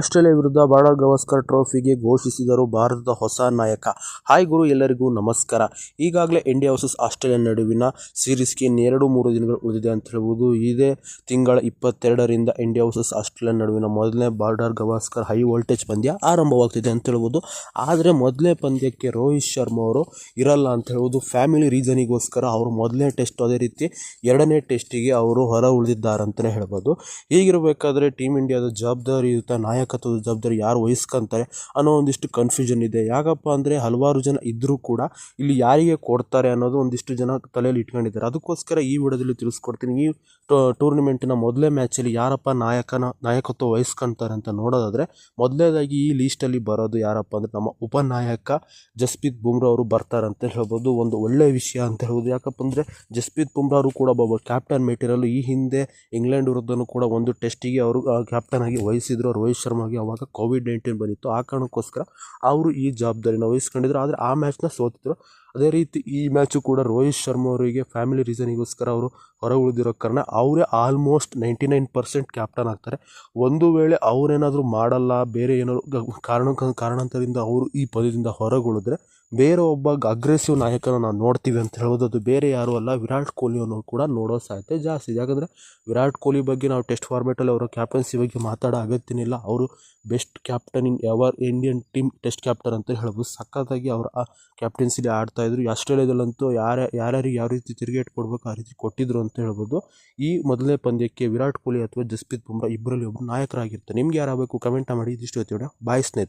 Australia ವಿರುದ್ಧ border Gavaskar ಟ್ರೋಫಿಗೆ ಘೋಷಿಸಿದರು ಭಾರತದ ಹೊಸ ನಾಯಕ. ಹಾಯ್ ಗುರು, ಎಲ್ಲರಿಗೂ ನಮಸ್ಕಾರ. ಈಗಾಗಲೇ ಇಂಡಿಯಾ ವರ್ಸಸ್ ಆಸ್ಟ್ರೇಲಿಯಾ ನಡುವಿನ ಸೀರೀಸ್ಗೆ ಇನ್ನೆರಡು ಮೂರು ದಿನಗಳು ಉಳಿದಿದೆ ಅಂತ ಹೇಳ್ಬೋದು. ಇದೇ ತಿಂಗಳ ಇಪ್ಪತ್ತೆರಡರಿಂದ ಇಂಡಿಯಾ ವರ್ಸಸ್ ಆಸ್ಟ್ರೇಲಿಯಾ ನಡುವಿನ ಮೊದಲನೇ ಬಾರ್ಡರ್ ಗವಾಸ್ಕರ್ ಹೈ ವೋಲ್ಟೇಜ್ ಪಂದ್ಯ ಆರಂಭವಾಗ್ತಿದೆ ಅಂತ ಹೇಳ್ಬೋದು. ಆದರೆ ಮೊದಲನೇ ಪಂದ್ಯಕ್ಕೆ ರೋಹಿತ್ ಶರ್ಮಾ ಅವರು ಇರಲ್ಲ ಅಂತ ಹೇಳ್ಬೋದು. ಫ್ಯಾಮಿಲಿ ರೀಸನಿಗೋಸ್ಕರ ಅವರು ಮೊದಲನೇ ಟೆಸ್ಟ್ ಅದೇ ರೀತಿ ಎರಡನೇ ಟೆಸ್ಟಿಗೆ ಅವರು ಹೊರ ಉಳಿದಿದ್ದಾರೆ ಅಂತಲೇ ಹೇಳ್ಬೋದು. ಹೀಗಿರಬೇಕಾದ್ರೆ ಟೀಮ್ ಇಂಡಿಯಾದ ಜವಾಬ್ದಾರಿಯುತ ನಾಯಕತ್ವದ ಜವಾಬ್ದಾರಿ ಯಾರು ವಹಿಸ್ಕೊಂತಾರೆ ಅನ್ನೋ ಒಂದಿಷ್ಟು ಕನ್ಫ್ಯೂಷನ್ ಇದೆ. ಯಾಕಪ್ಪ ಅಂದರೆ ಹಲವಾರು ಜನ ಇದ್ದರೂ ಕೂಡ ಇಲ್ಲಿ ಯಾರಿಗೆ ಕೊಡ್ತಾರೆ ಅನ್ನೋದು ಒಂದಿಷ್ಟು ಜನ ತಲೆಯಲ್ಲಿ ಇಟ್ಕೊಂಡಿದ್ದಾರೆ. ಅದಕ್ಕೋಸ್ಕರ ಈ ವಿಡಿಯೋದಲ್ಲಿ ತಿಳಿಸ್ಕೊಡ್ತೀನಿ. ಈ ಟೂರ್ನಿಮೆಂಟಿನ ಮೊದಲೇ ಮ್ಯಾಚಲ್ಲಿ ಯಾರಪ್ಪ ನಾಯಕನ, ನಾಯಕತ್ವ ವಹಿಸ್ಕೊಂತಾರೆ ಅಂತ ನೋಡೋದಾದರೆ ಮೊದಲೇದಾಗಿ ಈ ಲೀಸ್ಟಲ್ಲಿ ಬರೋದು ಯಾರಪ್ಪ ಅಂದರೆ ನಮ್ಮ ಉಪನಾಯಕ ಜಸ್ಪ್ರೀತ್ ಬುಮ್ರಾ ಅವರು ಬರ್ತಾರೆ ಅಂತ ಹೇಳ್ಬೋದು. ಒಂದು ಒಳ್ಳೆಯ ವಿಷಯ ಅಂತ ಹೇಳ್ಬೋದು. ಯಾಕಪ್ಪ ಅಂದರೆ ಜಸ್ಪ್ರೀತ್ ಬುಮ್ರಾ ಅವರು ಕೂಡ ಒಬ್ಬ ಕ್ಯಾಪ್ಟನ್ ಮೆಟೀರಿಯಲ್ ಈ ಹಿಂದೆ ಇಂಗ್ಲೆಂಡ್ ವಿರುದ್ಧನೂ ಕೂಡ ಒಂದು ಟೆಸ್ಟಿಗೆ ಅವರು ಕ್ಯಾಪ್ಟನ್ ಆಗಿ ವಹಿಸಿದ್ರು. ರೋಹಿತ್ ಶರ್ಮಾಗೆ ಅವಾಗ ಕೋವಿಡ್ ನೈನ್ಟೀನ್ ಬಂದಿತ್ತು. ಆ ಕಾರಣಕ್ಕೋಸ್ಕರ ಅವರು ಈ ಜವಾಬ್ದಾರಿನ ವಹಿಸ್ಕೊಂಡಿದ್ರು. ಆದರೆ ಆ ಮ್ಯಾಚ್ನ ಸೋತಿದ್ರು. ಅದೇ ರೀತಿ ಈ ಮ್ಯಾಚು ಕೂಡ ರೋಹಿತ್ ಶರ್ಮಾ ಅವರಿಗೆ ಫ್ಯಾಮಿಲಿ ರೀಸನಿಗೋಸ್ಕರ ಅವರು ಹೊರ ಉಳಿದಿರೋ ಕಾರಣ ಅವರೇ almost ninety nine percent captain ಆಗ್ತಾರೆ. ಒಂದು ವೇಳೆ ಅವರೇನಾದರೂ ಮಾಡಲ್ಲ, ಬೇರೆ ಏನೋ ಕಾರಣ ಕಾರಣಾಂತರದಿಂದ ಅವರು ಈ ಪದದಿಂದ ಹೊರಗುಳಿದ್ರೆ ಬೇರೆ ಒಬ್ಬ ಅಗ್ರೆಸಿವ್ ನಾಯಕನ ನಾವು ನೋಡ್ತೀವಿ ಅಂತ ಹೇಳೋದು ಅದು ಬೇರೆ ಯಾರೂ ಅಲ್ಲ. ವಿರಾಟ್ ಕೊಹ್ಲಿಯನ್ನು ಕೂಡ ನೋಡೋ ಸಾಧ್ಯತೆ ಜಾಸ್ತಿ ಯಾಕಂದರೆ ವಿರಾಟ್ ಕೊಹ್ಲಿ ಬಗ್ಗೆ ನಾವು ಟೆಸ್ಟ್ ಫಾರ್ಮೇಟಲ್ಲಿ ಅವರ ಕ್ಯಾಪ್ಟನ್ಸಿ ಬಗ್ಗೆ ಮಾತಾಡೋ ಅಗತ್ಯನಿಲ್ಲ ಅವರು best captain in ever Indian team test captain ಅಂತ ಹೇಳ್ಬೋದು ಸಖತ್ತಾಗಿ ಅವರು ಆ ಕ್ಯಾಪ್ಟನ್ಸಿಲಿ ಆಡ್ತಾಯಿದ್ರು ಆಸ್ಟ್ರೇಲಿಯಾದಲ್ಲಂತೂ ಯಾರ, ಯಾರ್ಯಾರಿಗೆ ಯಾವ ರೀತಿ ತಿರುಗೇಟ್ ಕೊಡಬೇಕು ಆ ರೀತಿ ಕೊಟ್ಟಿದ್ರು ಅಂತ ಹೇಳ್ಬೋದು. ಈ ಮೊದಲನೇ ಪಂದ್ಯಕ್ಕೆ ವಿರಾಟ್ ಕೊಹ್ಲಿ ಅಥವಾ ಜಸ್ಪ್ರೀತ್ ಬುಮ್ರಾ ಇಬ್ಬರಲ್ಲಿ ಒಬ್ಬರು ನಾಯಕರಾಗಿರ್ತಾರೆ. ನಿಮ್ಗೆ ಯಾರಾಗಬೇಕು? ಕಮೆಂಟ್ ಮಾಡಿ. ಇದಿಷ್ಟು ಹೇಳ್ತೀವಿ ಬಾಯ್ ಸ್ನೇಹಿತರೆ.